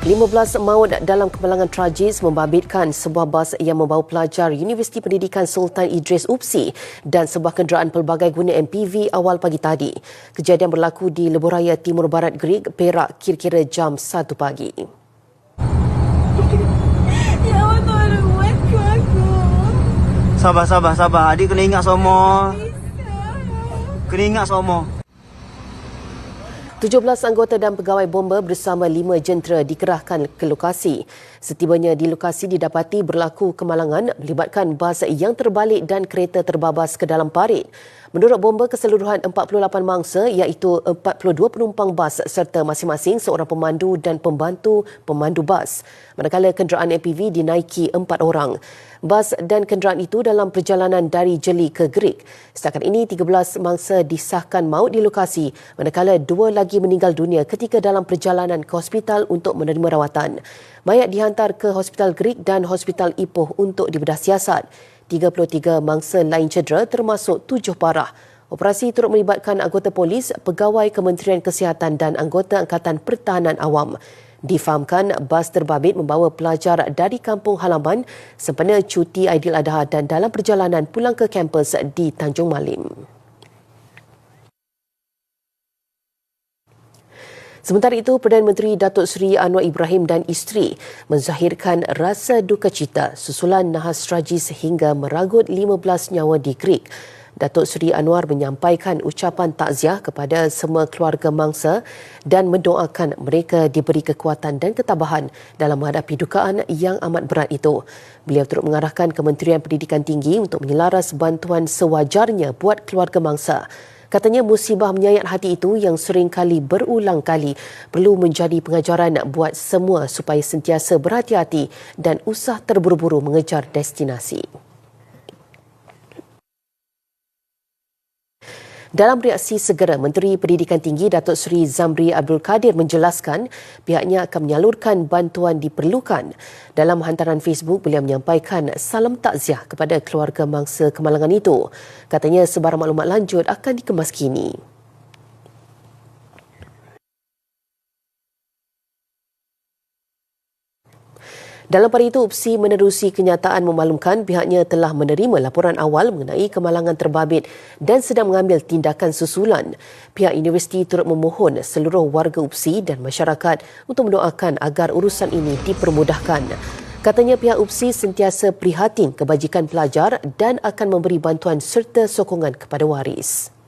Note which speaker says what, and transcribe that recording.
Speaker 1: 15 maut dalam kemalangan tragis membabitkan sebuah bas yang membawa pelajar Universiti Pendidikan Sultan Idris UPSI dan sebuah kenderaan pelbagai guna MPV awal pagi tadi. Kejadian berlaku di Lebuhraya Timur Barat Greek, Perak kira-kira jam 1 pagi.
Speaker 2: Ya Allah tolong buatku aku.
Speaker 3: Sabar, sabar, sabar. Adik kena ingat semua. Kena ingat semua.
Speaker 1: 17 anggota dan pegawai bomba bersama lima jentera dikerahkan ke lokasi. Setibanya di lokasi didapati berlaku kemalangan melibatkan bas yang terbalik dan kereta terbabas ke dalam parit. Menurut bomba keseluruhan 48 mangsa iaitu 42 penumpang bas serta masing-masing seorang pemandu dan pembantu pemandu bas. Manakala kenderaan MPV dinaiki empat orang. Bas dan kenderaan itu dalam perjalanan dari Jeli ke Greek. Setakat ini 13 mangsa disahkan maut di lokasi manakala dua lagi meninggal dunia ketika dalam perjalanan ke hospital untuk menerima rawatan. Mayat dihantar ke Hospital Greek dan Hospital Ipoh untuk dibedah siasat. 33 mangsa lain cedera termasuk tujuh parah. Operasi turut melibatkan anggota polis, pegawai Kementerian Kesihatan dan anggota Angkatan Pertahanan Awam. Difahamkan bas terbabit membawa pelajar dari kampung halaman sempena cuti Aidiladha dan dalam perjalanan pulang ke kampus di Tanjung Malim. Sementara itu, Perdana Menteri Datuk Seri Anwar Ibrahim dan isteri menzahirkan rasa duka cita susulan nahas tragis hingga meragut 15 nyawa di Greek. Datuk Seri Anwar menyampaikan ucapan takziah kepada semua keluarga mangsa dan mendoakan mereka diberi kekuatan dan ketabahan dalam menghadapi dukaan yang amat berat itu. Beliau turut mengarahkan Kementerian Pendidikan Tinggi untuk menyelaras bantuan sewajarnya buat keluarga mangsa. Katanya musibah menyayat hati itu yang sering kali berulang kali perlu menjadi pengajaran buat semua supaya sentiasa berhati-hati dan usah terburu-buru mengejar destinasi. Dalam reaksi segera, Menteri Pendidikan Tinggi Datuk Seri Zamri Abdul Kadir menjelaskan pihaknya akan menyalurkan bantuan diperlukan. Dalam hantaran Facebook, beliau menyampaikan salam takziah kepada keluarga mangsa kemalangan itu. Katanya sebarang maklumat lanjut akan dikemas kini. Dalam pada itu, UPSI menerusi kenyataan memaklumkan pihaknya telah menerima laporan awal mengenai kemalangan terbabit dan sedang mengambil tindakan susulan. Pihak universiti turut memohon seluruh warga UPSI dan masyarakat untuk mendoakan agar urusan ini dipermudahkan. Katanya pihak UPSI sentiasa prihatin kebajikan pelajar dan akan memberi bantuan serta sokongan kepada waris.